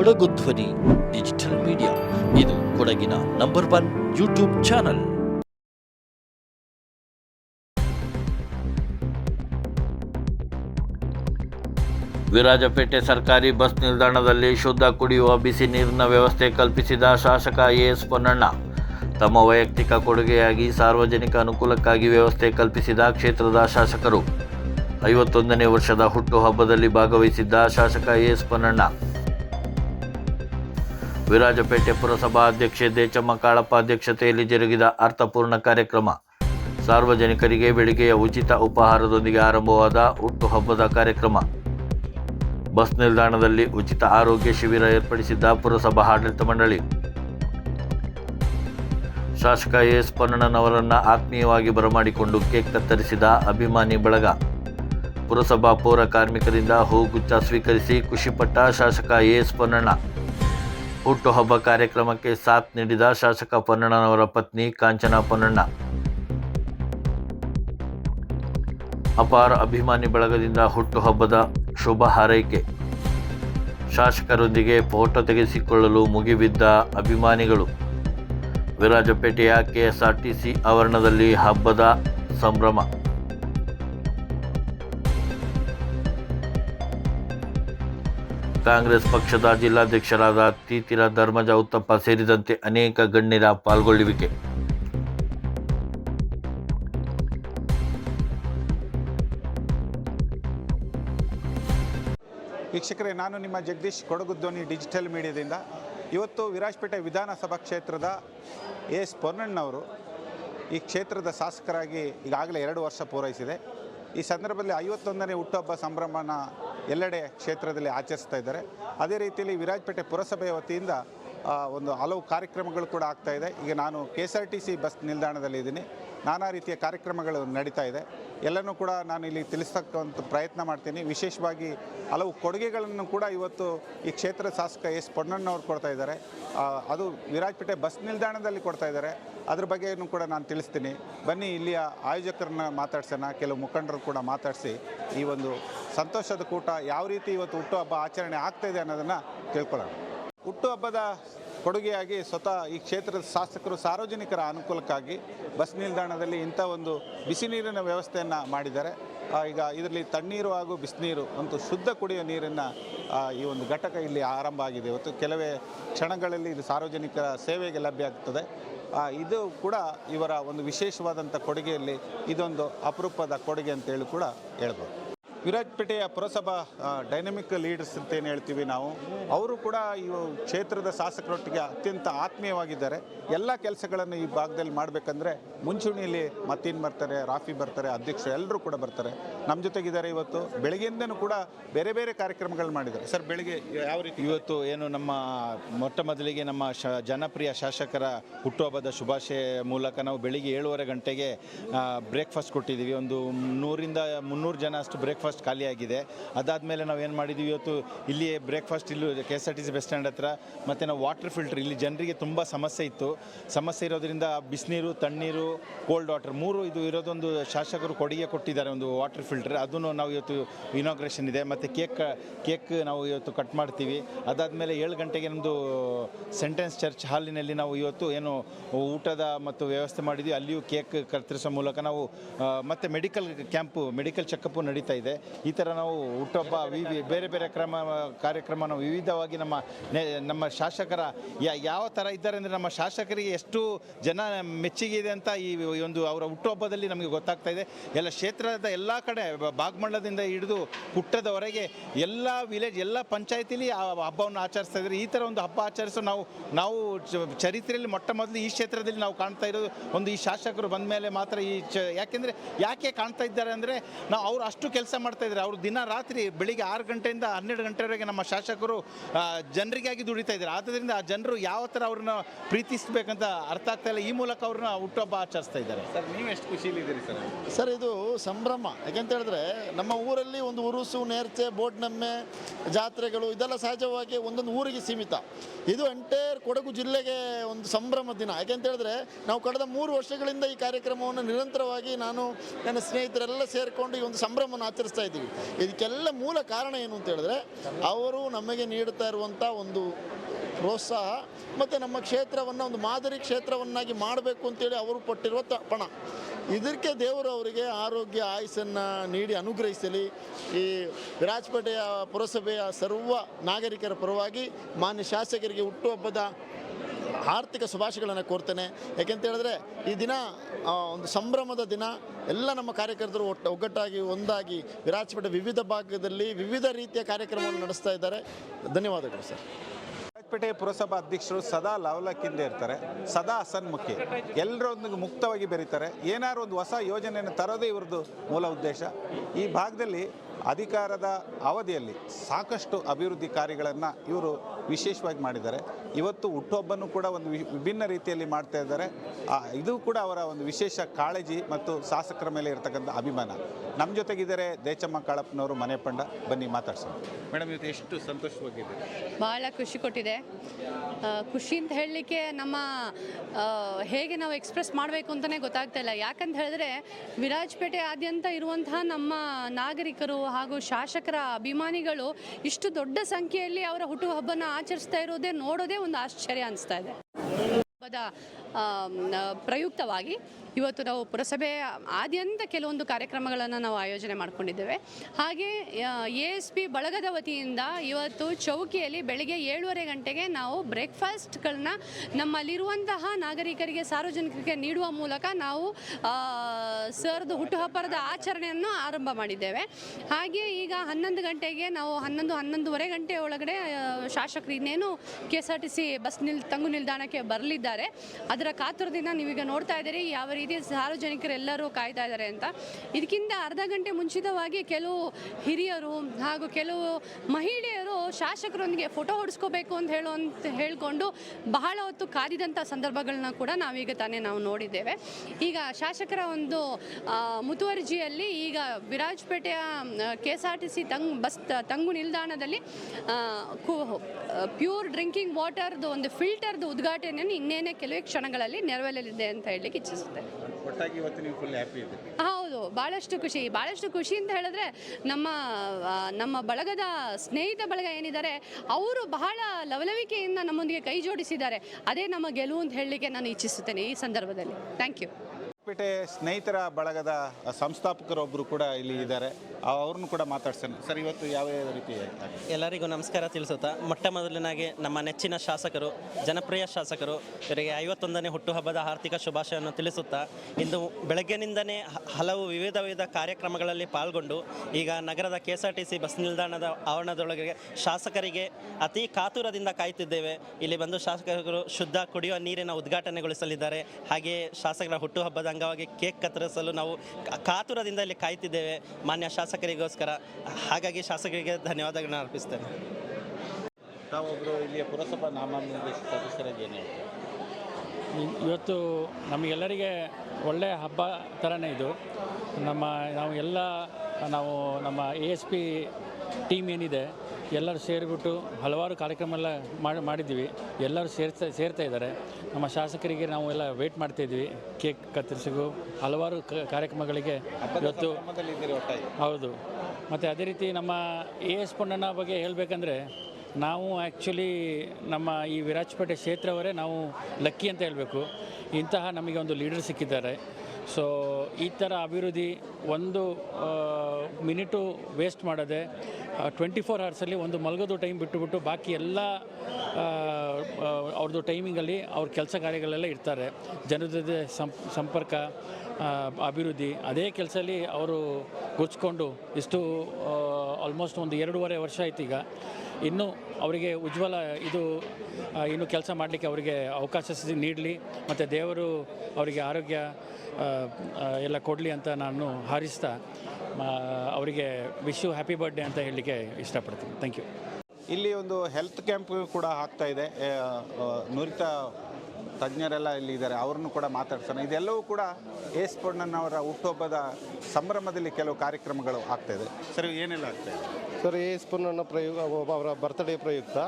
ಕೊಡಗು ಧ್ವನಿ, digital media. ಇದು ಕೊಡಗಿನ number one YouTube channel. Virajpet ಸರ್ಕಾರಿ ಬಸ್ ನಿಲ್ದಾಣದಲ್ಲಿ ಶುದ್ಧ ಕುಡಿಯುವ ಬಿಸಿ ನೀರಿನ ವ್ಯವಸ್ಥೆ ಕಲ್ಪಿಸಿದ ಶಾಸಕ ಎಎಸ್ ಪೊನ್ನಣ್ಣ. ತಮ್ಮ ವೈಯಕ್ತಿಕ ಕೊಡುಗೆಯಾಗಿ ಸಾರ್ವಜನಿಕ ಅನುಕೂಲಕ್ಕಾಗಿ ವ್ಯವಸ್ಥೆ ಕಲ್ಪಿಸಿದ ಕ್ಷೇತ್ರದ ಶಾಸಕರು. ಐವತ್ತೊಂದನೇ ವರ್ಷದ ಹುಟ್ಟುಹಬ್ಬದಲ್ಲಿ ಭಾಗವಹಿಸಿದ್ದ ಶಾಸಕ ಎಸ್ ಪೊನ್ನಣ್ಣ. ವಿರಾಜಪೇಟೆ ಪುರಸಭಾ ಅಧ್ಯಕ್ಷೆ ದೇಚಮ್ಮ ಕಾಳಪ್ಪ ಅಧ್ಯಕ್ಷತೆಯಲ್ಲಿ ಜರುಗಿದ ಅರ್ಥಪೂರ್ಣ ಕಾರ್ಯಕ್ರಮ. ಸಾರ್ವಜನಿಕರಿಗೆ ಬೆಳಿಗ್ಗೆಯ ಉಚಿತ ಉಪಹಾರದೊಂದಿಗೆ ಆರಂಭವಾದ ಹುಟ್ಟುಹಬ್ಬದ ಕಾರ್ಯಕ್ರಮ. ಬಸ್ ನಿಲ್ದಾಣದಲ್ಲಿ ಉಚಿತ ಆರೋಗ್ಯ ಶಿಬಿರ ಏರ್ಪಡಿಸಿದ್ದ ಪುರಸಭಾ ಆಡಳಿತ ಮಂಡಳಿ. ಶಾಸಕ ಎಸ್ ಪೊನ್ನಣ್ಣನವರನ್ನ ಆತ್ಮೀಯವಾಗಿ ಬರಮಾಡಿಕೊಂಡು ಕೇಕ್ ಕತ್ತರಿಸಿದ ಅಭಿಮಾನಿ ಬಳಗ. ಪುರಸಭಾ ಪೌರ ಕಾರ್ಮಿಕರಿಂದ ಹೂಗುಚ್ಛ ಸ್ವೀಕರಿಸಿ ಖುಷಿಪಟ್ಟ ಶಾಸಕ ಎಸ್ ಪೊನ್ನಣ್ಣ. ಹುಟ್ಟುಹಬ್ಬ ಕಾರ್ಯಕ್ರಮಕ್ಕೆ ಸಾಥ್ ನೀಡಿದ ಶಾಸಕ ಪೊನ್ನಣ್ಣನವರ ಪತ್ನಿ ಕಾಂಚನ ಪೊನ್ನಣ್ಣ. ಅಪಾರ ಅಭಿಮಾನಿ ಬಳಗದಿಂದ ಹುಟ್ಟುಹಬ್ಬದ ಶುಭ ಹಾರೈಕೆ. ಶಾಸಕರೊಂದಿಗೆ ಫೋಟೋ ತೆಗೆಸಿಕೊಳ್ಳಲು ಮುಗಿಬಿದ್ದ ಅಭಿಮಾನಿಗಳು. ವಿರಾಜಪೇಟೆಯ ಕೆಎಸ್ಆರ್ಟಿಸಿ ಆವರಣದಲ್ಲಿ ಹಬ್ಬದ ಸಂಭ್ರಮ. ಕಾಂಗ್ರೆಸ್ ಪಕ್ಷದ ಜಿಲ್ಲಾಧ್ಯಕ್ಷರಾದ ತೀತಿರ ಧರ್ಮಜ ಉತ್ತಪ್ಪ ಸೇರಿದಂತೆ ಅನೇಕ ಗಣ್ಯರ ಪಾಲ್ಗೊಳ್ಳುವಿಕೆ. ವೀಕ್ಷಕರೇ, ನಾನು ನಿಮ್ಮ ಜಗದೀಶ್ ಕೊಡಗು ಧ್ವನಿ ಡಿಜಿಟಲ್ ಮೀಡಿಯಾದಿಂದ. ಇವತ್ತು ವಿರಾಜಪೇಟೆ ವಿಧಾನಸಭಾ ಕ್ಷೇತ್ರದ ಎಸ್ ಪೊನ್ನಣ್ಣವರು ಈ ಕ್ಷೇತ್ರದ ಶಾಸಕರಾಗಿ ಈಗಾಗಲೇ ಎರಡು ವರ್ಷ ಪೂರೈಸಿದೆ. ಈ ಸಂದರ್ಭದಲ್ಲಿ ಐವತ್ತೊಂದನೇ ಹುಟ್ಟುಹಬ್ಬ ಸಂಭ್ರಮನ ಎಲ್ಲೆಡೆ ಕ್ಷೇತ್ರದಲ್ಲಿ ಆಚರಿಸ್ತಾ ಇದ್ದಾರೆ. ಅದೇ ರೀತಿಯಲ್ಲಿ ವಿರಾಜಪೇಟೆ ಪುರಸಭೆಯ ವತಿಯಿಂದ ಒಂದು ಹಲವು ಕಾರ್ಯಕ್ರಮಗಳು ಕೂಡ ಆಗ್ತಾ ಇದೆ. ಈಗ ನಾನು K S R T C bus ನಿಲ್ದಾಣದಲ್ಲಿ ಇದ್ದೀನಿ. ನಾನಾ ರೀತಿಯ ಕಾರ್ಯಕ್ರಮಗಳು ನಡೀತಾ ಇದೆ. ಎಲ್ಲನೂ ಕೂಡ ನಾನು ಇಲ್ಲಿ ತಿಳಿಸ್ತಕ್ಕಂಥ ಪ್ರಯತ್ನ ಮಾಡ್ತೀನಿ. ವಿಶೇಷವಾಗಿ ಹಲವು ಕೊಡುಗೆಗಳನ್ನು ಕೂಡ ಇವತ್ತು ಈ ಕ್ಷೇತ್ರ ಶಾಸಕ ಎಸ್ ಪೊನ್ನಣ್ಣವ್ರು ಕೊಡ್ತಾ ಇದ್ದಾರೆ. ಅದು ವಿರಾಜಪೇಟೆ ಬಸ್ ನಿಲ್ದಾಣದಲ್ಲಿ ಕೊಡ್ತಾ ಇದ್ದಾರೆ. ಅದ್ರ ಬಗ್ಗೆಯೂ ಕೂಡ ನಾನು ತಿಳಿಸ್ತೀನಿ. ಬನ್ನಿ ಇಲ್ಲಿಯ ಆಯೋಜಕರನ್ನ ಮಾತಾಡ್ಸೋಣ. ಕೆಲವು ಮುಖಂಡರು ಕೂಡ ಮಾತಾಡಿಸಿ ಈ ಒಂದು ಸಂತೋಷದ ಕೂಟ ಯಾವ ರೀತಿ ಇವತ್ತು ಹುಟ್ಟುಹಬ್ಬ ಆಚರಣೆ ಆಗ್ತಾ ಇದೆ ಅನ್ನೋದನ್ನು ತಿಳ್ಕೊಳ್ಳೋಣ. ಹುಟ್ಟುಹಬ್ಬದ ಕೊಡುಗೆಯಾಗಿ ಸ್ವತಃ ಈ ಕ್ಷೇತ್ರದ ಶಾಸಕರು ಸಾರ್ವಜನಿಕರ ಅನುಕೂಲಕ್ಕಾಗಿ ಬಸ್ ನಿಲ್ದಾಣದಲ್ಲಿ ಇಂಥ ಒಂದು ಬಿಸಿ ನೀರಿನ ವ್ಯವಸ್ಥೆಯನ್ನು ಮಾಡಿದ್ದಾರೆ. ಈಗ ಇದರಲ್ಲಿ ತಣ್ಣೀರು ಹಾಗೂ ಬಿಸಿನೀರು ಒಂದು ಶುದ್ಧ ಕುಡಿಯುವ ನೀರನ್ನು ಈ ಒಂದು ಘಟಕ ಇಲ್ಲಿ ಆರಂಭ ಆಗಿದೆ. ಇವತ್ತು ಕೆಲವೇ ಕ್ಷಣಗಳಲ್ಲಿ ಇದು ಸಾರ್ವಜನಿಕರ ಸೇವೆಗೆ ಲಭ್ಯ ಆಗ್ತದೆ. ಇದು ಕೂಡ ಇವರ ಒಂದು ವಿಶೇಷವಾದಂಥ ಕೊಡುಗೆಯಲ್ಲಿ ಇದೊಂದು ಅಪರೂಪದ ಕೊಡುಗೆ ಅಂತೇಳಿ ಕೂಡ ಹೇಳ್ಬೋದು. ವಿರಾಜಪೇಟೆಯ ಪುರಸಭಾ ಡೈನಮಿಕ್ ಲೀಡರ್ಸ್ ಅಂತ ಏನು ಹೇಳ್ತೀವಿ ನಾವು ಅವರು ಕೂಡ ಈ ಕ್ಷೇತ್ರದ ಶಾಸಕರೊಟ್ಟಿಗೆ ಅತ್ಯಂತ ಆತ್ಮೀಯವಾಗಿದ್ದಾರೆ. ಎಲ್ಲ ಕೆಲಸಗಳನ್ನು ಈ ಭಾಗದಲ್ಲಿ ಮಾಡಬೇಕಂದ್ರೆ ಮುಂಚೂಣಿಯಲ್ಲಿ ಮತೀನ್ ಬರ್ತಾರೆ ರಾಫಿ ಬರ್ತಾರೆ ಅಧ್ಯಕ್ಷರು ಎಲ್ಲರೂ ಕೂಡ ಬರ್ತಾರೆ. ನಮ್ಮ ಜೊತೆಗಿದ್ದಾರೆ ಇವತ್ತು ಬೆಳಗ್ಗೆಯಿಂದನೂ ಕೂಡ ಬೇರೆ ಬೇರೆ ಕಾರ್ಯಕ್ರಮಗಳು ಮಾಡಿದ್ದಾರೆ. ಸರ್ ಬೆಳಗ್ಗೆ ಯಾವ ರೀತಿ? ಇವತ್ತು ಏನು ನಮ್ಮ ಮೊಟ್ಟ ಮೊದಲಿಗೆ ನಮ್ಮ ಶ ಜನಪ್ರಿಯ ಶಾಸಕರ ಹುಟ್ಟುಹಬ್ಬದ ಶುಭಾಶಯ ಮೂಲಕ ನಾವು ಬೆಳಿಗ್ಗೆ ಏಳುವರೆ ಗಂಟೆಗೆ ಬ್ರೇಕ್ಫಾಸ್ಟ್ ಕೊಟ್ಟಿದ್ದೀವಿ. ಒಂದು ನೂರಿಂದ ಮುನ್ನೂರು ಜನ ಅಷ್ಟು ಬ್ರೇಕ್ಫಾಸ್ಟ್ ಖಾಲಿಯಾಗಿದೆ. ಅದಾದಮೇಲೆ ನಾವು ಏನು ಮಾಡಿದ್ದೀವಿ ಇವತ್ತು ಇಲ್ಲಿ ಬ್ರೇಕ್ಫಾಸ್ಟ್ ಇಲ್ಲೂ K S R T C bus stand ಹತ್ರ, ಮತ್ತು ನಾವು ವಾಟರ್ ಫಿಲ್ಟರ್ ಇಲ್ಲಿ ಜನರಿಗೆ ತುಂಬ ಸಮಸ್ಯೆ ಇತ್ತು. ಸಮಸ್ಯೆ ಇರೋದರಿಂದ ಬಿಸಿನೀರು, ತಣ್ಣೀರು ಕೋಲ್ಡ್ ವಾಟರ್ ಮೂರು ಇದು ಇರೋದೊಂದು ಶಾಸಕರು ಕೊಡುಗೆ ಕೊಟ್ಟಿದ್ದಾರೆ ಒಂದು ವಾಟರ್ ಫಿಲ್ಟರ್ ಅದನ್ನು ನಾವು ಇವತ್ತು ಇನಾಗ್ರೇಷನ್ ಇದೆ. ಮತ್ತು ಕೇಕ್ ಕೇಕ್ ನಾವು ಇವತ್ತು ಕಟ್ ಮಾಡ್ತೀವಿ. ಅದಾದಮೇಲೆ ಏಳು ಗಂಟೆಗೆ ನಮ್ಮದು ಸೆಂಟೆನ್ಸ್ ಚರ್ಚ್ ಹಾಲಿನಲ್ಲಿ ನಾವು ಇವತ್ತು ಏನು ಊಟದ ಮತ್ತು ವ್ಯವಸ್ಥೆ ಮಾಡಿದ್ವಿ. ಅಲ್ಲಿಯೂ ಕೇಕ್ ಕತ್ತರಿಸೋ ಮೂಲಕ ನಾವು ಮತ್ತೆ ಮೆಡಿಕಲ್ ಕ್ಯಾಂಪು ಮೆಡಿಕಲ್ ಚೆಕಪ್ಪು ನಡೀತಾ ಇದೆ. ಈ ಥರ ನಾವು ಹುಟ್ಟುಹಬ್ಬ, ವಿವಿ, ಬೇರೆ ಬೇರೆ ಕ್ರಮ ಕಾರ್ಯಕ್ರಮ ನಾವು ವಿವಿಧವಾಗಿ ನಮ್ಮ ನಮ್ಮ ಶಾಸಕರ ಯಾವ ಥರ ಇದ್ದಾರೆ ಅಂದರೆ ನಮ್ಮ ಶಾಸಕರಿಗೆ ಎಷ್ಟು ಜನ ಮೆಚ್ಚುಗೆ ಇದೆ ಅಂತ ಈ ಒಂದು ಅವರ ಹುಟ್ಟುಹಬ್ಬದಲ್ಲಿ ನಮಗೆ ಗೊತ್ತಾಗ್ತಾ ಇದೆ. ಎಲ್ಲ ಕ್ಷೇತ್ರದ ಎಲ್ಲ ಕಡೆ ಭಾಗಮಂಡಲದಿಂದ ಹಿಡಿದು ಹುಟ್ಟದವರೆಗೆ ಎಲ್ಲ ವಿಲೇಜ್, ಎಲ್ಲ ಪಂಚಾಯತಿಲಿ ಆ ಹಬ್ಬವನ್ನು ಆಚರಿಸ್ತಾ ಇದ್ದಾರೆ. ಈ ಥರ ಒಂದು ಹಬ್ಬ ಆಚರಿಸೋ ನಾವು ನಾವು ಚರಿತ್ರೆಯಲ್ಲಿ ಮೊಟ್ಟ ಮೊದಲು ಈ ಕ್ಷೇತ್ರದಲ್ಲಿ ನಾವು ಕಾಣ್ತಾ ಇರೋದು ಒಂದು ಈ ಶಾಸಕರು ಬಂದ ಮೇಲೆ ಮಾತ್ರ ಈ ಚ, ಯಾಕೆಂದರೆ ಯಾಕೆ ಕಾಣ್ತಾ ಇದ್ದಾರೆ ಅಂದರೆ ನಾವು ಅವರು ಅಷ್ಟು ಕೆಲಸ ಮಾಡ್ತಾ ಇದ್ದಾರೆ. ಅವರು ದಿನ ರಾತ್ರಿ ಬೆಳಿಗ್ಗೆ ಆರು ಗಂಟೆಯಿಂದ ಹನ್ನೆರಡು ಗಂಟೆವರೆಗೆ ನಮ್ಮ ಶಾಸಕರು ಆ, ಜನರಿಗಾಗಿ ದುಡಿತಾ ಇದ್ದಾರೆ. ಆದ್ದರಿಂದ ಆ ಜನರು ಯಾವ ಥರ ಅವ್ರನ್ನ ಪ್ರೀತಿಸಬೇಕಂತ ಅರ್ಥ ಆಗ್ತಾ ಇಲ್ಲ. ಈ ಮೂಲಕ ಅವ್ರನ್ನ ಹುಟ್ಟುಹಬ್ಬ ಆಚರಿಸ್ತಾ ಇದ್ದಾರೆ. ಸರ್ ನೀವು ಎಷ್ಟು ಖುಷಿಲಿದ್ದೀರಿ ಸರ್? ಸರ್ ಇದು ಸಂಭ್ರಮ. ಯಾಕೆಂತ ಹೇಳಿದ್ರೆ ನಮ್ಮ ಊರಲ್ಲಿ ಒಂದು ಉರುಸು ನೇರ್ಚೆ ಬೋಡ್ನಮ್ಮೆ ಜಾತ್ರೆಗಳು ಇದೆಲ್ಲ ಸಹಜವಾಗಿ ಒಂದೊಂದು ಊರಿಗೆ ಸೀಮಿತ. ಇದು ಎಂಟೇರ್ ಕೊಡಗು ಜಿಲ್ಲೆಗೆ ಒಂದು ಸಂಭ್ರಮ ದಿನ. ಯಾಕೆಂತ ಹೇಳಿದ್ರೆ ನಾವು ಕಳೆದ ಮೂರು ವರ್ಷಗಳಿಂದ ಈ ಕಾರ್ಯಕ್ರಮವನ್ನು ನಿರಂತರವಾಗಿ ನಾನು ನನ್ನ ಸ್ನೇಹಿತರೆಲ್ಲ ಸೇರಿಕೊಂಡು ಈ ಒಂದು ಸಂಭ್ರಮವನ್ನು ಆಚರಿಸ್ತಾ ಇದ್ದೀವಿ. ಇದಕ್ಕೆಲ್ಲ ಮೂಲ ಕಾರಣ ಏನು ಅಂತ ಹೇಳಿದ್ರೆ, ಅವರು ನಮಗೆ ನೀಡುತ್ತಾ ಇರುವಂಥ ಒಂದು ಪ್ರೋತ್ಸಾಹ ಮತ್ತು ನಮ್ಮ ಕ್ಷೇತ್ರವನ್ನು, ಒಂದು ಮಾದರಿ ಕ್ಷೇತ್ರವನ್ನಾಗಿ ಮಾಡಬೇಕು ಅಂತೇಳಿ ಅವರು ಪಟ್ಟಿರುವ ಪಣ. ಇದಕ್ಕೆ ದೇವರು ಅವರಿಗೆ ಆರೋಗ್ಯ, ಆಯುಸ್ಸನ್ನು ನೀಡಿ ಅನುಗ್ರಹಿಸಲಿ. ಈ ವಿರಾಜಪೇಟೆಯ ಪುರಸಭೆಯ ಸರ್ವ ನಾಗರಿಕರ ಪರವಾಗಿ ಮಾನ್ಯ ಶಾಸಕರಿಗೆ ಹುಟ್ಟುಹಬ್ಬದ ಆರ್ಥಿಕ ಶುಭಾಶಯಗಳನ್ನು ಕೋರ್ತೇನೆ. ಹೇಳಿದ್ರೆ, ಈ ದಿನ ಒಂದು ಸಂಭ್ರಮದ ದಿನ, ಎಲ್ಲ ನಮ್ಮ ಕಾರ್ಯಕರ್ತರು ಒಟ್ಟು, ಒಗ್ಗಟ್ಟಾಗಿ, ಒಂದಾಗಿ ವಿರಾಜಪೇಟೆ ವಿವಿಧ ಭಾಗದಲ್ಲಿ ವಿವಿಧ ರೀತಿಯ ಕಾರ್ಯಕ್ರಮವನ್ನು ನಡೆಸ್ತಾ ಇದ್ದಾರೆ. ಧನ್ಯವಾದಗಳು ಸರ್. ವಿರಾಜಪೇಟೆ ಪುರಸಭಾ ಅಧ್ಯಕ್ಷರು ಸದಾ ಲವಲಕ್ಕಿಂದ ಇರ್ತಾರೆ, ಸದಾ ಹಸನ್ಮುಖಿ ಎಲ್ಲರೊಂದಿಗೆ ಮುಕ್ತವಾಗಿ ಬೆರೀತಾರೆ. ಏನಾದ್ರು ಒಂದು ಹೊಸ ಯೋಜನೆಯನ್ನು ತರೋದೇ ಇವ್ರದ್ದು ಮೂಲ ಉದ್ದೇಶ. ಈ ಭಾಗದಲ್ಲಿ ಅಧಿಕಾರದ ಅವಧಿಯಲ್ಲಿ ಸಾಕಷ್ಟು ಅಭಿವೃದ್ಧಿ ಕಾರ್ಯಗಳನ್ನು ಇವರು ವಿಶೇಷವಾಗಿ ಮಾಡಿದ್ದಾರೆ. ಇವತ್ತು ಹುಟ್ಟುಹಬ್ಬನ್ನು ಕೂಡ ಒಂದು ವಿ- ವಿಭಿನ್ನ ರೀತಿಯಲ್ಲಿ ಮಾಡ್ತಾ ಇದ್ದಾರೆ. ಇದು ಕೂಡ ಅವರ ಒಂದು ವಿಶೇಷ ಕಾಳಜಿ ಮತ್ತು ಶಾಸಕರ ಮೇಲೆ ಇರತಕ್ಕಂಥ ಅಭಿಮಾನ. ನಮ್ಮ ಜೊತೆಗಿದ್ದಾರೆ ದೇಚಮ್ಮ ಕಾಳಪ್ಪನವರು ಮನೆ ಪಂಡ. ಬನ್ನಿ ಮಾತಾಡ್ಸೋಣ. ಮೇಡಮ್ ಇವತ್ತು ಎಷ್ಟು ಸಂತೋಷವಾಗಿದೆ ಬಹಳ ಖುಷಿ ಕೊಟ್ಟಿದೆ. ಖುಷಿ ಅಂತ ಹೇಳಲಿಕ್ಕೆ ನಮ್ಮ ಹೇಗೆ ನಾವು ಎಕ್ಸ್ಪ್ರೆಸ್ ಮಾಡಬೇಕು ಅಂತಲೇ ಗೊತ್ತಾಗ್ತಾ ಇಲ್ಲ. ಯಾಕಂತ ಹೇಳಿದ್ರೆ ವಿರಾಜಪೇಟೆ ಆದ್ಯಂತ ಇರುವಂತಹ ನಮ್ಮ ನಾಗರಿಕರು ಹಾಗೂ ಶಾಸಕರ ಅಭಿಮಾನಿಗಳು ಇಷ್ಟು ದೊಡ್ಡ ಸಂಖ್ಯೆಯಲ್ಲಿ ಅವರ ಹುಟ್ಟುಹಬ್ಬನ ಆಚರಿಸ್ತಾ ಇರೋದೇ ನೋಡೋದೇ ಒಂದು ಆಶ್ಚರ್ಯ ಅನಿಸ್ತಾ ಇದೆ. ಹಬ್ಬದ ಪ್ರಯುಕ್ತವಾಗಿ ಇವತ್ತು ನಾವು ಪುರಸಭೆ ಆದ್ಯಂತ ಕೆಲವೊಂದು ಕಾರ್ಯಕ್ರಮಗಳನ್ನು ನಾವು ಆಯೋಜನೆ ಮಾಡಿಕೊಂಡಿದ್ದೇವೆ. ಹಾಗೆ ಎ ಎಸ್ ಪಿ ಬಳಗದ ವತಿಯಿಂದ ಇವತ್ತು ಚೌಕಿಯಲ್ಲಿ ಬೆಳಗ್ಗೆ ಏಳುವರೆ ಗಂಟೆಗೆ ನಾವು ಬ್ರೇಕ್ಫಾಸ್ಟ್ಗಳನ್ನ ನಮ್ಮಲ್ಲಿರುವಂತಹ ನಾಗರಿಕರಿಗೆ, ಸಾರ್ವಜನಿಕರಿಗೆ ನೀಡುವ ಮೂಲಕ ನಾವು ಸರ್ದು ಹುಟ್ಟುಹಬ್ಬದ ಆಚರಣೆಯನ್ನು ಆರಂಭ ಮಾಡಿದ್ದೇವೆ. ಹಾಗೆ ಈಗ ಹನ್ನೊಂದು ಗಂಟೆಗೆ ನಾವು ಹನ್ನೊಂದು, ಹನ್ನೊಂದುವರೆ ಗಂಟೆ ಒಳಗಡೆ ಶಾಸಕರು ಇನ್ನೇನು K S R T C bus ನಿಲ್, ತಂಗು ನಿಲ್ದಾಣಕ್ಕೆ ಬರಲಿದ್ದಾರೆ. ಅದರ ಕಾತುರದಿಂದ ನೀವೀಗ ನೋಡ್ತಾ ಇದ್ದೀರಿ ಯಾವ ರೀತಿ ಸಾರ್ವಜನಿಕರೆಲ್ಲರೂ ಕಾಯ್ತಾ ಇದ್ದಾರೆ ಅಂತ. ಇದಕ್ಕಿಂತ ಅರ್ಧ ಗಂಟೆ ಮುಂಚಿತವಾಗಿ ಕೆಲವು ಹಿರಿಯರು ಹಾಗೂ ಕೆಲವು ಮಹಿಳೆಯರು ಶಾಸಕರೊಂದಿಗೆ ಫೋಟೋ ಹೊಡಿಸ್ಕೋಬೇಕು ಅಂತ ಹೇಳೋ ಅಂತ ಹೇಳ್ಕೊಂಡು ಬಹಳ ಹೊತ್ತು ಕಾದಿದಂಥ ಸಂದರ್ಭಗಳನ್ನ ಕೂಡ ನಾವೀಗ ತಾನೇ ನಾವು ನೋಡಿದ್ದೇವೆ. ಈಗ ಶಾಸಕರ ಒಂದು ಮುತುವರ್ಜಿಯಲ್ಲಿ ಈಗ ವಿರಾಜಪೇಟೆಯ K S R T C ತಂಗ್, ಬಸ್, ತಂಗು ನಿಲ್ದಾಣದಲ್ಲಿ ಪ್ಯೂರ್ ಡ್ರಿಂಕಿಂಗ್ ವಾಟರ್ದು ಒಂದು ಫಿಲ್ಟರ್ದು ಉದ್ಘಾಟನೆಯನ್ನು ಇನ್ನೇನೇ ಕೆಲವೇ ಕ್ಷಣಗಳಲ್ಲಿ ನೆರವೇರಲಿದೆ ಅಂತ ಹೇಳಲಿಕ್ಕೆ ಇಚ್ಛಿಸುತ್ತೆ ಒಟ್ಟಾಗಿ ಇವತ್ತು ನೀವು ಫುಲ್ ಹ್ಯಾಪಿ ಇದ್ದೀರಿ. ಹೌದು ಭಾಳಷ್ಟು ಖುಷಿ ಭಾಳಷ್ಟು ಖುಷಿ ಅಂತ ಹೇಳಿದ್ರೆ ನಮ್ಮ ನಮ್ಮ ಬಳಗದ ಸ್ನೇಹಿತ ಬಳಗ ಏನಿದ್ದಾರೆ ಅವರು ಬಹಳ ಲವಲವಿಕೆಯಿಂದ ನಮ್ಮೊಂದಿಗೆ ಕೈ ಜೋಡಿಸಿದ್ದಾರೆ. ಅದೇ ನಮ್ಮ ಗೆಲುವು ಅಂತ ಹೇಳಲಿಕ್ಕೆ ನಾನು ಇಚ್ಛಿಸುತ್ತೇನೆ ಈ ಸಂದರ್ಭದಲ್ಲಿ. ಥ್ಯಾಂಕ್ ಯು ಪೇಟೆ ಸ್ನೇಹಿತರ ಬಳಗದ ಸಂಸ್ಥಾಪಕರೊಬ್ಬರು ಕೂಡ ಇಲ್ಲಿ ಇದ್ದಾರೆ. ಅವ್ರನ್ನು ಕೂಡ ಮಾತಾಡ್ಸೋಣ ಸರ್, ಇವತ್ತು ಯಾವ ಯಾವ ರೀತಿ? ಎಲ್ಲರಿಗೂ ನಮಸ್ಕಾರ ತಿಳಿಸುತ್ತಾ? ಮೊಟ್ಟ ಮೊದಲನಾಗಿ ನಮ್ಮ ನೆಚ್ಚಿನ ಶಾಸಕರು, ಜನಪ್ರಿಯ ಶಾಸಕರು, ಇವರಿಗೆ ಐವತ್ತೊಂದನೇ ಹುಟ್ಟುಹಬ್ಬದ ಆರ್ಥಿಕ ಶುಭಾಶಯವನ್ನು ತಿಳಿಸುತ್ತಾ, ಇಂದು ಬೆಳಗ್ಗಿನಿಂದನೇ ಹಲವು ವಿವಿಧ ವಿವಿಧ ಕಾರ್ಯಕ್ರಮಗಳಲ್ಲಿ ಪಾಲ್ಗೊಂಡು, ಈಗ ನಗರದ K S R T C bus ನಿಲ್ದಾಣದ ಆವರಣದೊಳಗೆ ಶಾಸಕರಿಗೆ ಅತಿ ಕಾತುರದಿಂದ ಕಾಯ್ತಿದ್ದೇವೆ ಇಲ್ಲಿ ಬಂದು ಶಾಸಕರು ಶುದ್ಧ ಕುಡಿಯುವ ನೀರಿನ ಉದ್ಘಾಟನೆಗೊಳಿಸಲಿದ್ದಾರೆ. ಹಾಗೆಯೇ ಶಾಸಕರ ಹುಟ್ಟುಹಬ್ಬದ ಅಂಗವಾಗಿ ಕೇಕ್ ಕತ್ತರಿಸಲು ನಾವು ಕಾತುರದಿಂದ ಇಲ್ಲಿ ಕಾಯ್ತಿದ್ದೇವೆ ಮಾನ್ಯ ಶಾಸಕರಿಗೋಸ್ಕರ ಹಾಗಾಗಿ ಶಾಸಕರಿಗೆ ಧನ್ಯವಾದಗಳನ್ನ ಅರ್ಪಿಸ್ತೇನೆ. ತಾವೊಬ್ಬರು ಇಲ್ಲಿಯ ಪುರಸಭಾ ನಾಮನಿರ್ದೇಶಿತ ಇವತ್ತು ನಮಗೆಲ್ಲರಿಗೆ ಒಳ್ಳೆಯ ಹಬ್ಬ ಥರನೇ ಇದು. ನಮ್ಮ ನಾವು ಎಲ್ಲ ನಾವು ನಮ್ಮ ಎ ಎಸ್ ಪಿ ಟೀಮ್ ಏನಿದೆ ಎಲ್ಲರೂ ಸೇರಿಬಿಟ್ಟು ಹಲವಾರು ಕಾರ್ಯಕ್ರಮ ಎಲ್ಲ ಮಾಡಿ ಮಾಡಿದ್ದೀವಿ. ಎಲ್ಲರೂ ಸೇರ್ತಾ ಸೇರ್ತಾ ಇದ್ದಾರೆ. ನಮ್ಮ ಶಾಸಕರಿಗೆ ನಾವು ಎಲ್ಲ ವೆಯ್ಟ್ ಮಾಡ್ತಾ ಇದ್ವಿ ಕೇಕ್ ಕತ್ತರಿಸಿಗೂ ಹಲವಾರು ಕ- ಕಾರ್ಯಕ್ರಮಗಳಿಗೆ ಇವತ್ತು ಹೌದು. ಮತ್ತು ಅದೇ ರೀತಿ ನಮ್ಮ ಎ ಎಸ್ ಪೊನ್ನಣ್ಣ ಬಗ್ಗೆ ಹೇಳಬೇಕಂದ್ರೆ ನಾವು ಆ್ಯಕ್ಚುಲಿ ನಮ್ಮ ಈ ವಿರಾಜಪೇಟೆ ಕ್ಷೇತ್ರವರೇ ನಾವು ಲಕ್ಕಿ ಅಂತ ಹೇಳಬೇಕು. ಇಂತಹ ನಮಗೆ ಒಂದು ಲೀಡರ್ ಸಿಕ್ಕಿದ್ದಾರೆ. ಸೊ ಈ ಥರ ಅಭಿವೃದ್ಧಿ ಒಂದು ಮಿನಿಟು ವೇಸ್ಟ್ ಮಾಡದೆ ಟ್ವೆಂಟಿ ಫೋರ್ ಅವರ್ಸಲ್ಲಿ ಒಂದು ಮಲಗೋದು ಟೈಮ್ ಬಿಟ್ಟುಬಿಟ್ಟು ಬಾಕಿ ಎಲ್ಲ ಅವ್ರದ್ದು ಟೈಮಿಂಗಲ್ಲಿ ಅವ್ರ ಕೆಲಸ ಕಾರ್ಯಗಳೆಲ್ಲ ಇರ್ತಾರೆ. ಜನರ ಜೊತೆ ಸಂಪ್, ಸಂಪರ್ಕ ಅಭಿವೃದ್ಧಿ, ಅದೇ ಕೆಲಸದಲ್ಲಿ ಅವರು ಗುಚ್ಕೊಂಡು ಇಷ್ಟು ಆಲ್ಮೋಸ್ಟ್ ಒಂದು ಎರಡೂವರೆ ವರ್ಷ ಆಯ್ತು ಈಗ. ಇನ್ನೂ ಅವರಿಗೆ ಉಜ್ವಲ ಇದು ಇನ್ನು ಕೆಲಸ ಮಾಡಲಿಕ್ಕೆ ಅವರಿಗೆ ಅವಕಾಶ ನೀಡಲಿ, ಮತ್ತು ದೇವರು ಅವರಿಗೆ ಆರೋಗ್ಯ ಎಲ್ಲ ಕೊಡಲಿ ಅಂತ ನಾನು ಹಾರಿಸ್ತಾ ಅವರಿಗೆ ವಿಶ್ ಯು ಹ್ಯಾಪಿ ಬರ್ಡೇ ಅಂತ ಹೇಳಲಿಕ್ಕೆ ಇಷ್ಟಪಡ್ತೀನಿ. ಥ್ಯಾಂಕ್ ಯು ಇಲ್ಲಿ ಒಂದು ಹೆಲ್ತ್ ಕ್ಯಾಂಪ್ ಕೂಡ ಆಗ್ತಾ ಇದೆ. ನುರಿತ ತಜ್ಞರೆಲ್ಲ ಇಲ್ಲಿ ಇದ್ದಾರೆ. ಅವ್ರನ್ನು ಕೂಡ ಮಾತಾಡ್ಸೋಣ. ಇದೆಲ್ಲವೂ ಕೂಡ ಎಸ್ ಪೊಣ್ಣನವರ ಹುಟ್ಟುಹಬ್ಬದ ಸಂಭ್ರಮದಲ್ಲಿ ಕೆಲವು ಕಾರ್ಯಕ್ರಮಗಳು ಆಗ್ತಾಯಿದೆ ಸರಿ, ಏನೆಲ್ಲ ಆಗ್ತಾಯಿದೆ ಸರ್ ಎ ಎಸ್ ಅನ್ನೋ ಪ್ರಯೋಗ ಅವರ ಬರ್ತ್ಡೇ ಪ್ರಯುಕ್ತ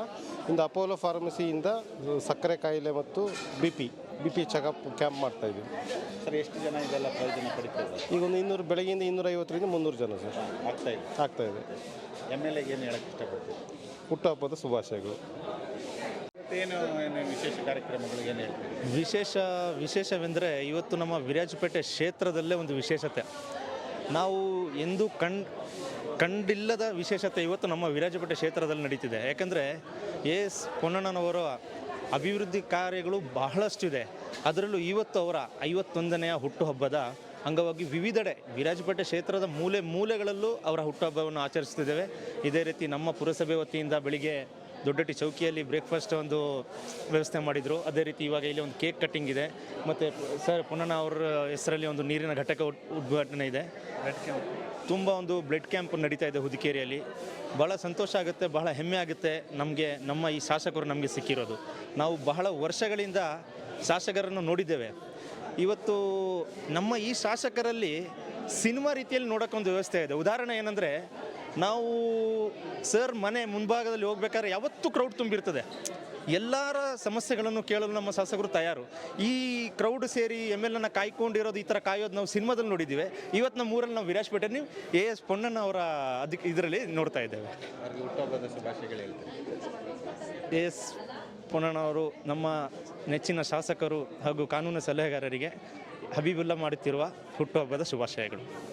ಇಂದ ಅಪೋಲೋ ಫಾರ್ಮಸಿಯಿಂದ ಸಕ್ಕರೆ ಕಾಯಿಲೆ ಮತ್ತು B P B P checkup camp ಮಾಡ್ತಾ ಇದ್ದೀವಿ. ಸರ್ ಎಷ್ಟು ಜನ ಇದೆಲ್ಲ ಪ್ರಯೋಜನ ಪಡಿತಾರೆ ಈಗ ಒಂದು ಇನ್ನೂರು ಬೆಳಗ್ಗೆಯಿಂದ ಇನ್ನೂರೈವತ್ತರಿಂದ ಮುನ್ನೂರು ಜನ ಸರ್. ಆಗ್ತಾ ಇದೆ. ಆಗ್ತಾ ಇದೆ. ಎಂ ಎಲ್ ಎಗೆ ಏನು ಹೇಳಕ್ಕೆ ಇಷ್ಟಪಡ್ತೀವಿ ಹುಟ್ಟುಹಬ್ಬದ ಶುಭಾಶಯಗಳು. ಏನು ಏನು ವಿಶೇಷ ಕಾರ್ಯಕ್ರಮಗಳು ಏನು ಹೇಳ್ತೀವಿ ವಿಶೇಷ ವಿಶೇಷವೆಂದರೆ ಇವತ್ತು ನಮ್ಮ ವಿರಾಜಪೇಟೆ ಕ್ಷೇತ್ರದಲ್ಲೇ ಒಂದು ವಿಶೇಷತೆ. ನಾವು ಎಂದು ಕಂಡ್ ಕಂಡಿಲ್ಲದ ವಿಶೇಷತೆ ಇವತ್ತು ನಮ್ಮ ವಿರಾಜಪೇಟೆ ಕ್ಷೇತ್ರದಲ್ಲಿ ನಡೀತಿದೆ. ಯಾಕಂದರೆ ಎಸ್ ಪೊನ್ನಣ್ಣನವರ ಅಭಿವೃದ್ಧಿ ಕಾರ್ಯಗಳು ಬಹಳಷ್ಟಿದೆ. ಅದರಲ್ಲೂ ಇವತ್ತು ಅವರ ಐವತ್ತೊಂದನೆಯ ಹುಟ್ಟುಹಬ್ಬದ ಅಂಗವಾಗಿ ವಿವಿಧೆಡೆ ವಿರಾಜಪೇಟೆ ಕ್ಷೇತ್ರದ ಮೂಲೆ ಮೂಲೆಗಳಲ್ಲೂ ಅವರ ಹುಟ್ಟುಹಬ್ಬವನ್ನು ಆಚರಿಸ್ತಿದ್ದೇವೆ ಇದೇ ರೀತಿ ನಮ್ಮ ಪುರಸಭೆ ವತಿಯಿಂದ ಬೆಳಿಗ್ಗೆ ದೊಡ್ಡಟ್ಟಿ ಚೌಕಿಯಲ್ಲಿ ಬ್ರೇಕ್ಫಾಸ್ಟ್ ಒಂದು ವ್ಯವಸ್ಥೆ ಮಾಡಿದರು. ಅದೇ ರೀತಿ ಇವಾಗ ಇಲ್ಲಿ ಒಂದು ಕೇಕ್ ಕಟ್ಟಿಂಗ್ ಇದೆ. ಮತ್ತು ಸರ್ ಪುನಃ ಅವರ ಹೆಸರಲ್ಲಿ ಒಂದು ನೀರಿನ ಘಟಕ ಉದ್- ಉದ್ಘಾಟನೆ ಇದೆ. ತುಂಬ ಒಂದು ಬ್ಲಡ್ ಕ್ಯಾಂಪ್ ನಡೀತಾ ಇದೆ ಹುದಿಕೇರಿಯಲ್ಲಿ. ಭಾಳ ಸಂತೋಷ ಆಗುತ್ತೆ, ಬಹಳ ಹೆಮ್ಮೆ ಆಗುತ್ತೆ ನಮಗೆ, ನಮ್ಮ ಈ ಶಾಸಕರು ನಮಗೆ ಸಿಕ್ಕಿರೋದು. ನಾವು ಬಹಳ ವರ್ಷಗಳಿಂದ ಶಾಸಕರನ್ನು ನೋಡಿದ್ದೇವೆ. ಇವತ್ತು ನಮ್ಮ ಈ ಶಾಸಕರಲ್ಲಿ ಸಿನಿಮಾ ರೀತಿಯಲ್ಲಿ ನೋಡೋಕ್ಕೊಂದು ವ್ಯವಸ್ಥೆ ಇದೆ. ಉದಾಹರಣೆ ಏನಂದರೆ ನಾವು ಸರ್ ಮನೆ ಮುಂಭಾಗದಲ್ಲಿ ಹೋಗ್ಬೇಕಾದ್ರೆ ಯಾವತ್ತೂ ಕ್ರೌಡ್ ತುಂಬಿರ್ತದೆ. ಎಲ್ಲರ ಸಮಸ್ಯೆಗಳನ್ನು ಕೇಳಲು ನಮ್ಮ ಶಾಸಕರು ತಯಾರು. ಈ ಕ್ರೌಡ್ ಸೇರಿ ಎಂ ಎಲ್ ಅನ್ನ ಕಾಯ್ಕೊಂಡಿರೋದು ಈ ಥರ ಕಾಯೋದು ನಾವು ಸಿನಿಮಾದಲ್ಲಿ ನೋಡಿದ್ದೀವಿ. ಇವತ್ತು ನಮ್ಮ ಊರಲ್ಲಿ ನಾವು ವಿರಾಜ್ ಪೇಟೆ ನೀವು ಎ ಎಸ್ ಪೊನ್ನಣ್ಣ ಅವರ ಅದಕ್ಕೆ ಇದರಲ್ಲಿ ನೋಡ್ತಾ ಇದ್ದೇವೆ. ಎ ಎಸ್ ಪೊನ್ನಣ್ಣ ಅವರು ನಮ್ಮ ನೆಚ್ಚಿನ ಶಾಸಕರು ಹಾಗೂ ಕಾನೂನು ಸಲಹೆಗಾರರಿಗೆ ಹಬೀಬುಲ್ಲಾ ಮಾಡುತ್ತಿರುವ ಹುಟ್ಟುಹಬ್ಬದ ಶುಭಾಶಯಗಳು.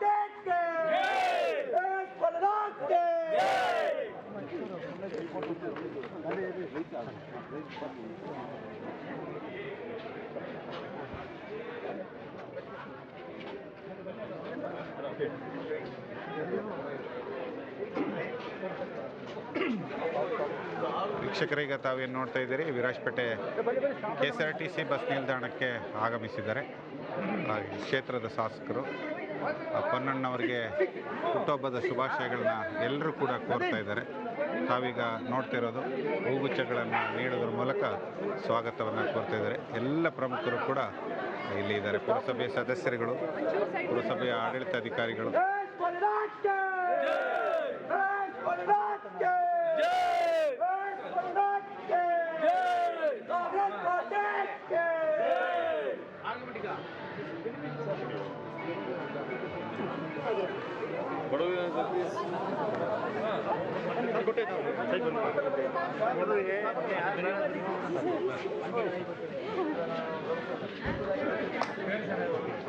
ವೀಕ್ಷಕರೀಗ ತಾವೇನು ನೋಡ್ತಾ ಇದ್ದೀರಿ? Virajpet K S R T C bus ನಿಲ್ದಾಣಕ್ಕೆ ಆಗಮಿಸಿದ್ದಾರೆ. ಕ್ಷೇತ್ರದ ಶಾಸಕರು. ಪೊನ್ನಣ್ಣವರಿಗೆ ಹುಟ್ಟುಹಬ್ಬದ ಶುಭಾಶಯಗಳನ್ನ ಎಲ್ಲರೂ ಕೂಡ ಕೋರ್ತಾ ಇದ್ದಾರೆ. ತಾವೀಗ ನೋಡ್ತಾ ಇರೋದು ಹೂಗುಚ್ಛಗಳನ್ನು ನೀಡೋದ್ರ ಮೂಲಕ ಸ್ವಾಗತವನ್ನು ಕೋರ್ತಾ ಇದ್ದಾರೆ. ಎಲ್ಲ ಪ್ರಮುಖರು ಕೂಡ ಇಲ್ಲಿ ಇದ್ದಾರೆ. ಪುರಸಭೆಯ ಸದಸ್ಯರುಗಳು, ಪುರಸಭೆಯ ಆಡಳಿತಾಧಿಕಾರಿಗಳು.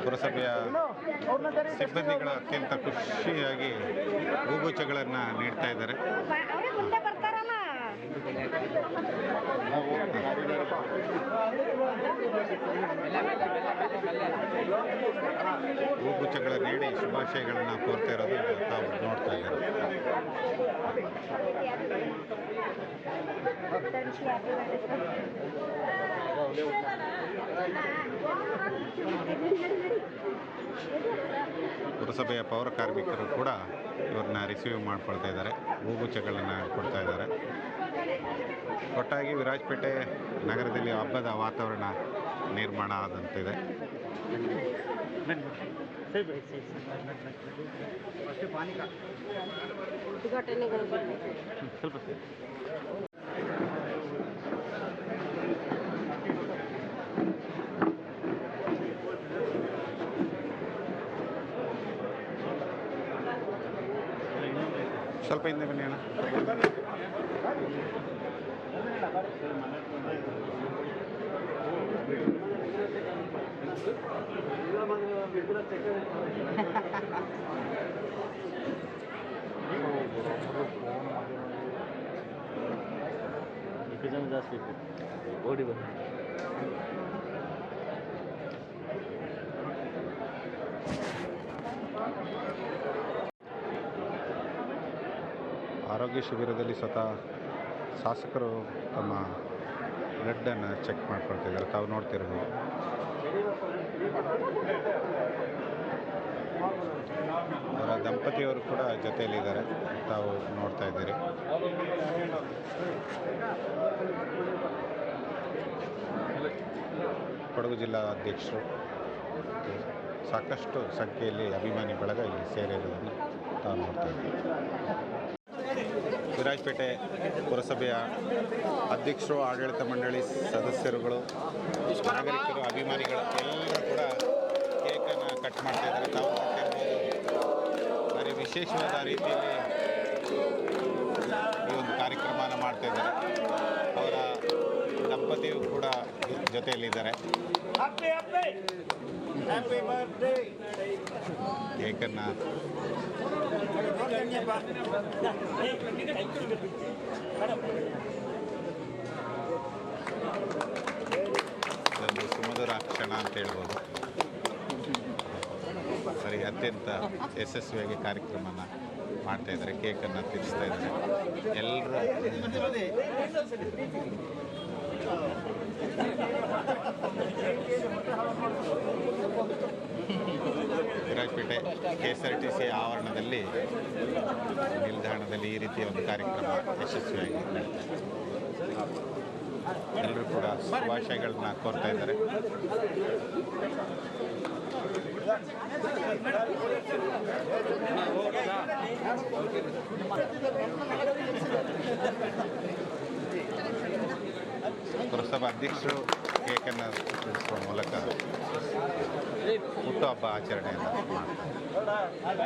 ಪುರಸಭೆಯ ಸಿಬ್ಬಂದಿಗಳ ಅತ್ಯಂತ ಖುಷಿಯಾಗಿ ಹೂಗುಚ್ಛಗಳನ್ನು ನೀಡ್ತಾ ಇದ್ದಾರೆ. ಹೂಗುಚ್ಛಗಳ ನೀಡಿ ಶುಭಾಶಯಗಳನ್ನು ಕೋರ್ತಾ ಇರೋದು ತಾವು ನೋಡ್ತಾ ಇದ್ದೇವೆ. ಪುರಸಭೆಯ ಪೌರ ಕಾರ್ಮಿಕರು ಕೂಡ ಇವ್ರನ್ನ ರಿಸೀವ್ ಮಾಡ್ಕೊಳ್ತಾ ಇದ್ದಾರೆ, ಹೂಗುಚ್ಛಗಳನ್ನು ಕೊಡ್ತಾ ಇದ್ದಾರೆ. ಒಟ್ಟಾಗಿ ವಿರಾಜಪೇಟೆ ನಗರದಲ್ಲಿ ಹಬ್ಬದ ವಾತಾವರಣ ನಿರ್ಮಾಣ ಆದಂತಿದೆ. ಸ್ವಲ್ಪ ಹಿಂದೆ ಬನ್ನಿ ಅಣ್ಣ. ಆರೋಗ್ಯ ಶಿಬಿರದಲ್ಲಿ ಸ್ವತಃ ಶಾಸಕರು ತಮ್ಮ ಬ್ಲಡ್ಡನ್ನು ಚೆಕ್ ಮಾಡ್ಕೊಳ್ತಿದ್ದಾರೆ. ತಾವು ನೋಡ್ತಿರ್ಬೋದು ಅವರ ದಂಪತಿಯವರು ಕೂಡ ಜೊತೆಯಲ್ಲಿದ್ದಾರೆ. ತಾವು ನೋಡ್ತಾ ಇದ್ದೀರಿ. ಕೊಡಗು ಜಿಲ್ಲಾ ಅಧ್ಯಕ್ಷರು ಸಾಕಷ್ಟು ಸಂಖ್ಯೆಯಲ್ಲಿ ಅಭಿಮಾನಿ ಬಳಗ ಇಲ್ಲಿ ಸೇರಿರುವುದನ್ನು ತಾವು ನೋಡ್ತಾ ಇದ್ದೀವಿ ವಿರಾಜಪೇಟೆ ಪುರಸಭೆಯ ಅಧ್ಯಕ್ಷರು, ಆಡಳಿತ ಮಂಡಳಿ ಸದಸ್ಯರುಗಳು, ನಾಗರಿಕರು, ಅಭಿಮಾನಿಗಳು, ಎಲ್ಲರೂ ಕೂಡ ಕೇಕನ್ನು ಕಟ್ ಮಾಡ್ತಾ ಇದ್ದಾರೆ. ತಾವು ಭಾರಿ ವಿಶೇಷವಾದ ರೀತಿಯಲ್ಲಿ ಈ ಒಂದು ಕಾರ್ಯಕ್ರಮನ ಮಾಡ್ತಾ ಇದ್ದಾರೆ. ಅವರ ದಂಪತಿಯು ಕೂಡ ಜೊತೆಯಲ್ಲಿದ್ದಾರೆ. ಕೇಕನ್ನು. ಇದೊಂದು ಸುಮಧುರ ಕ್ಷಣ ಅಂತ ಹೇಳ್ಬೋದು. ಸರಿ, ಅತ್ಯಂತ ಯಶಸ್ವಿಯಾಗಿ ಕಾರ್ಯಕ್ರಮನ ಮಾಡ್ತಾ ಇದ್ದಾರೆ, ಕೇಕನ್ನು ತಿನ್ನಿಸ್ತಾ ಇದ್ದಾರೆ. ಎಲ್ಲರೂ Virajpet K S R T C ಆವರಣದಲ್ಲಿ ನಿಲ್ದಾಣದಲ್ಲಿ ಈ ರೀತಿಯ ಒಂದು ಕಾರ್ಯಕ್ರಮ ಯಶಸ್ವಿಯಾಗಿ ಎಲ್ಲರೂ ಕೂಡ ಶುಭಾಶಯಗಳನ್ನ ಕೋರ್ತಾ ಇದ್ದಾರೆ. ಪುರಸಭಾ ಅಧ್ಯಕ್ಷರು ಕೇಕನ್ನು ತಿಳಿಸುವ ಮೂಲಕ ಹುಟ್ಟುಹಬ್ಬ ಆಚರಣೆಯನ್ನು ಮಾಡ್ತಾರೆ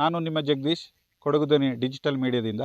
ನಾನು ನಿಮ್ಮ ಜಗದೀಶ್ ಕೊಡಗು ಧ್ವನಿ ಡಿಜಿಟಲ್ ಮೀಡಿಯಾದಿಂದ